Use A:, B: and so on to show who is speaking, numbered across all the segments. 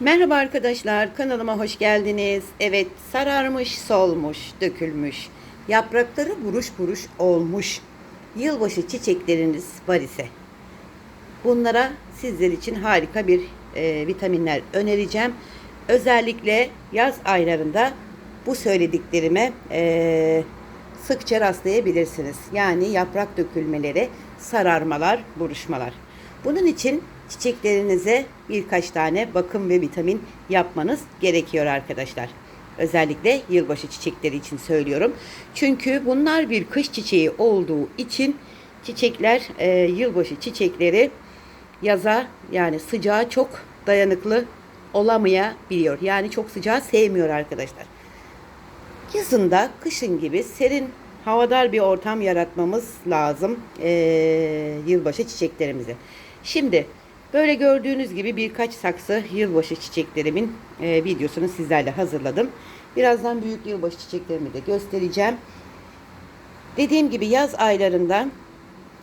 A: Merhaba arkadaşlar, kanalıma hoş geldiniz. Evet, sararmış, solmuş, dökülmüş, yaprakları buruş buruş olmuş. Yılbaşı çiçekleriniz var ise bunlara sizler için harika bir e, vitaminler önereceğim. Özellikle yaz aylarında bu söylediklerime e, sıkça rastlayabilirsiniz. Yani yaprak dökülmeleri, sararmalar, buruşmalar. Bunun için çiçeklerinize birkaç tane bakım ve vitamin yapmanız gerekiyor arkadaşlar. Özellikle yılbaşı çiçekleri için söylüyorum. Çünkü bunlar bir kış çiçeği olduğu için çiçekler, e, yılbaşı çiçekleri yaza yani sıcağa çok dayanıklı olamayabiliyor. Yani çok sıcağı sevmiyor arkadaşlar. Yazında, kışın gibi serin, havadar bir ortam yaratmamız lazım ee, yılbaşı çiçeklerimize. Şimdi böyle gördüğünüz gibi birkaç saksı yılbaşı çiçeklerimin e, videosunu sizlerle hazırladım. Birazdan büyük yılbaşı çiçeklerimi de göstereceğim. Dediğim gibi yaz aylarında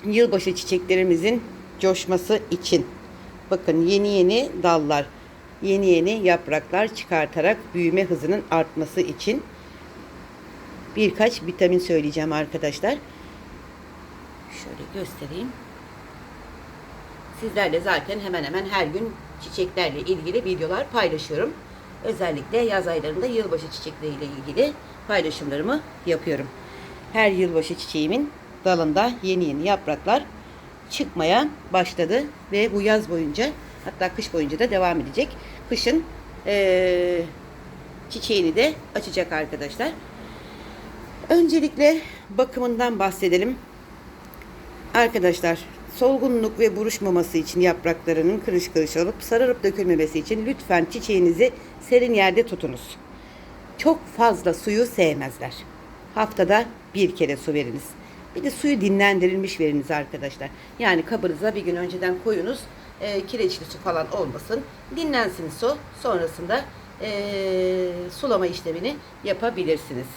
A: yılbaşı çiçeklerimizin coşması için bakın yeni yeni dallar, yeni yeni yapraklar çıkartarak büyüme hızının artması için birkaç vitamin söyleyeceğim arkadaşlar. Şöyle göstereyim. Sizlerle zaten hemen hemen her gün çiçeklerle ilgili videolar paylaşıyorum. Özellikle yaz aylarında yılbaşı çiçekleriyle ilgili paylaşımlarımı yapıyorum. Her yılbaşı çiçeğimin dalında yeni yeni yapraklar çıkmaya başladı ve bu yaz boyunca hatta kış boyunca da devam edecek. Kışın eee, çiçeğini de açacak arkadaşlar. Öncelikle bakımından bahsedelim. Arkadaşlar solgunluk ve buruşmaması için yapraklarının kırış kırış olup sararıp dökülmemesi için lütfen çiçeğinizi serin yerde tutunuz. Çok fazla suyu sevmezler. Haftada bir kere su veriniz. Bir de suyu dinlendirilmiş veriniz arkadaşlar. Yani kabınıza bir gün önceden koyunuz. E, kireçli su falan olmasın. Dinlensin su. Sonrasında e, sulama işlemini yapabilirsiniz.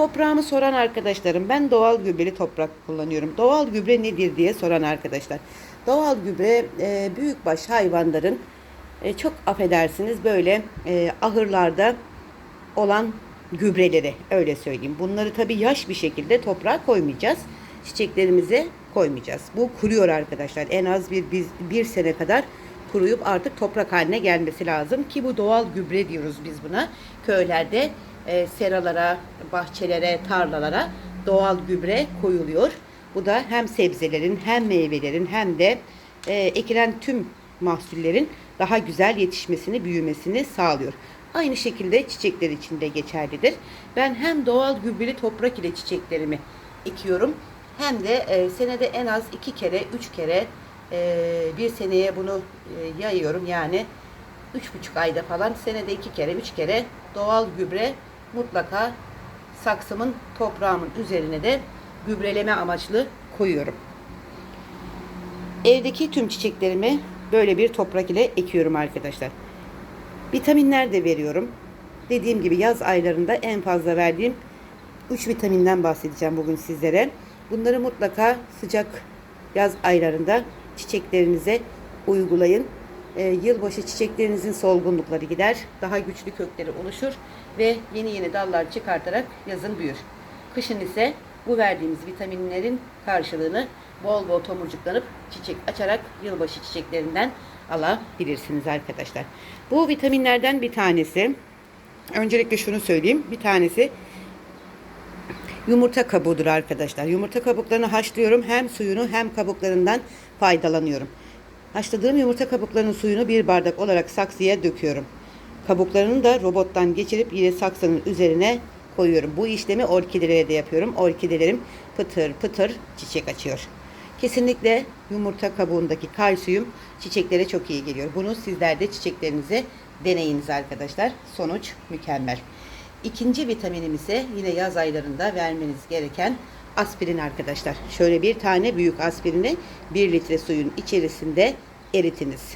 A: Toprağımı soran arkadaşlarım ben doğal gübreli toprak kullanıyorum. Doğal gübre nedir diye soran arkadaşlar. Doğal gübre e, büyükbaş hayvanların e, çok affedersiniz böyle e, ahırlarda olan gübreleri öyle söyleyeyim. Bunları tabii yaş bir şekilde toprağa koymayacağız. Çiçeklerimize koymayacağız. Bu kuruyor arkadaşlar. En az bir, bir, bir sene kadar kuruyup artık toprak haline gelmesi lazım ki bu doğal gübre diyoruz biz buna. Köylerde e, seralara, bahçelere, tarlalara doğal gübre koyuluyor. Bu da hem sebzelerin hem meyvelerin hem de e, ekilen tüm mahsullerin daha güzel yetişmesini, büyümesini sağlıyor. Aynı şekilde çiçekler için de geçerlidir. Ben hem doğal gübreli toprak ile çiçeklerimi ekiyorum hem de e, senede en az iki kere, üç kere e, bir seneye bunu e, yayıyorum. Yani üç buçuk ayda falan senede iki kere, üç kere doğal gübre mutlaka saksımın toprağımın üzerine de gübreleme amaçlı koyuyorum. Evdeki tüm çiçeklerimi böyle bir toprak ile ekiyorum arkadaşlar. Vitaminler de veriyorum. Dediğim gibi yaz aylarında en fazla verdiğim 3 vitaminden bahsedeceğim bugün sizlere. Bunları mutlaka sıcak yaz aylarında çiçeklerinize uygulayın. Ee, yılbaşı çiçeklerinizin solgunlukları gider. Daha güçlü kökleri oluşur ve yeni yeni dallar çıkartarak yazın büyür. Kışın ise bu verdiğimiz vitaminlerin karşılığını bol bol tomurcuklanıp çiçek açarak yılbaşı çiçeklerinden alabilirsiniz arkadaşlar. Bu vitaminlerden bir tanesi öncelikle şunu söyleyeyim. Bir tanesi yumurta kabuğudur arkadaşlar. Yumurta kabuklarını haşlıyorum. Hem suyunu hem kabuklarından faydalanıyorum. Haşladığım yumurta kabuklarının suyunu bir bardak olarak saksıya döküyorum. Kabuklarını da robottan geçirip yine saksının üzerine koyuyorum. Bu işlemi orkidelere de yapıyorum. Orkidelerim pıtır pıtır çiçek açıyor. Kesinlikle yumurta kabuğundaki kalsiyum çiçeklere çok iyi geliyor. Bunu sizler de çiçeklerinize deneyiniz arkadaşlar. Sonuç mükemmel. İkinci vitaminim ise yine yaz aylarında vermeniz gereken aspirin arkadaşlar. Şöyle bir tane büyük aspirini 1 litre suyun içerisinde eritiniz.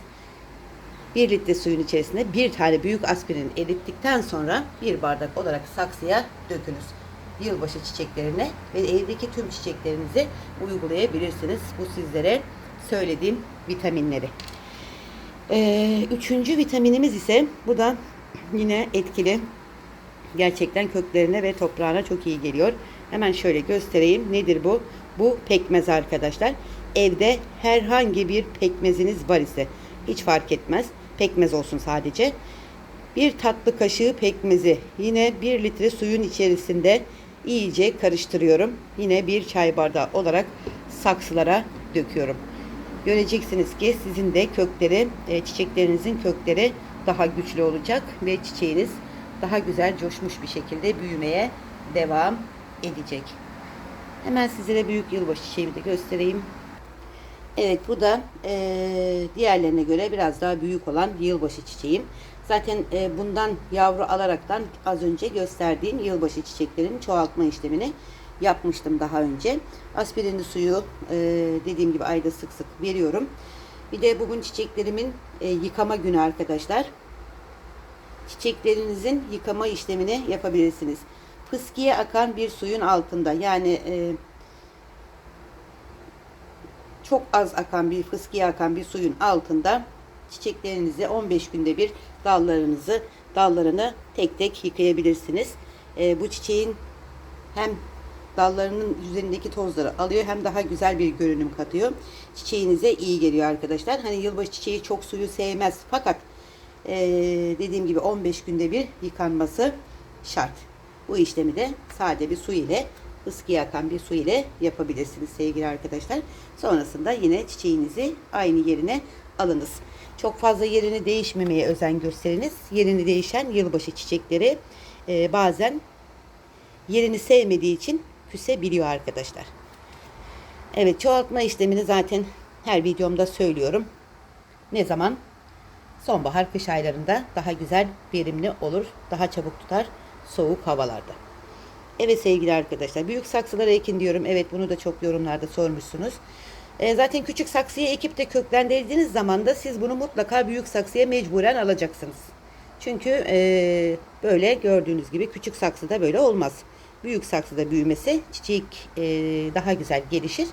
A: 1 litre suyun içerisine bir tane büyük aspirin erittikten sonra bir bardak olarak saksıya dökünüz. Yılbaşı çiçeklerine ve evdeki tüm çiçeklerinize uygulayabilirsiniz. Bu sizlere söylediğim vitaminleri. Ee, üçüncü vitaminimiz ise bu da yine etkili. Gerçekten köklerine ve toprağına çok iyi geliyor. Hemen şöyle göstereyim. Nedir bu? Bu pekmez arkadaşlar. Evde herhangi bir pekmeziniz var ise hiç fark etmez. Pekmez olsun sadece. Bir tatlı kaşığı pekmezi yine bir litre suyun içerisinde iyice karıştırıyorum. Yine bir çay bardağı olarak saksılara döküyorum. Göreceksiniz ki sizin de kökleri, e, çiçeklerinizin kökleri daha güçlü olacak ve çiçeğiniz daha güzel coşmuş bir şekilde büyümeye devam edecek. Hemen sizlere büyük yılbaşı çiçeğimi de göstereyim. Evet bu da eee, diğerlerine göre biraz daha büyük olan yılbaşı çiçeğim. Zaten eee, bundan yavru alaraktan az önce gösterdiğim yılbaşı çiçeklerin çoğaltma işlemini yapmıştım daha önce. Aspirinli suyu eee, dediğim gibi ayda sık sık veriyorum. Bir de bugün çiçeklerimin eee, yıkama günü arkadaşlar. Çiçeklerinizin yıkama işlemini yapabilirsiniz. Fıskiye akan bir suyun altında yani eee çok az akan bir fıskiye akan bir suyun altında çiçeklerinizi 15 günde bir dallarınızı dallarını tek tek yıkayabilirsiniz. Ee, bu çiçeğin hem dallarının üzerindeki tozları alıyor hem daha güzel bir görünüm katıyor. Çiçeğinize iyi geliyor arkadaşlar. Hani yılbaşı çiçeği çok suyu sevmez fakat ee, dediğim gibi 15 günde bir yıkanması şart. Bu işlemi de sade bir su ile ıskıya akan bir su ile yapabilirsiniz sevgili arkadaşlar. Sonrasında yine çiçeğinizi aynı yerine alınız. Çok fazla yerini değişmemeye özen gösteriniz. Yerini değişen yılbaşı çiçekleri e, bazen yerini sevmediği için küsebiliyor arkadaşlar. Evet çoğaltma işlemini zaten her videomda söylüyorum. Ne zaman? Sonbahar kış aylarında daha güzel verimli olur. Daha çabuk tutar soğuk havalarda. Evet sevgili arkadaşlar büyük saksılara ekin diyorum. Evet bunu da çok yorumlarda sormuşsunuz. E, zaten küçük saksıya ekip de köklendirdiğiniz zaman da siz bunu mutlaka büyük saksıya mecburen alacaksınız. Çünkü e, böyle gördüğünüz gibi küçük saksıda böyle olmaz. Büyük saksıda büyümesi çiçek e, daha güzel gelişir.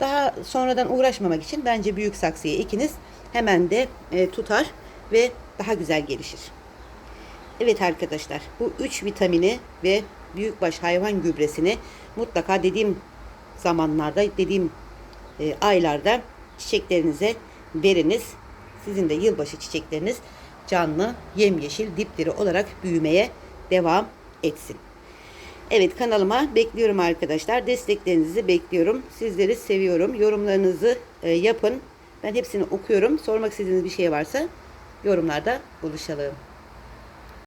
A: Daha sonradan uğraşmamak için bence büyük saksıya ekiniz. Hemen de e, tutar ve daha güzel gelişir. Evet arkadaşlar bu 3 vitamini ve büyükbaş hayvan gübresini mutlaka dediğim zamanlarda dediğim e, aylarda çiçeklerinize veriniz. Sizin de yılbaşı çiçekleriniz canlı, yemyeşil, dipdiri olarak büyümeye devam etsin. Evet kanalıma bekliyorum arkadaşlar. Desteklerinizi bekliyorum. Sizleri seviyorum. Yorumlarınızı e, yapın. Ben hepsini okuyorum. Sormak istediğiniz bir şey varsa yorumlarda buluşalım.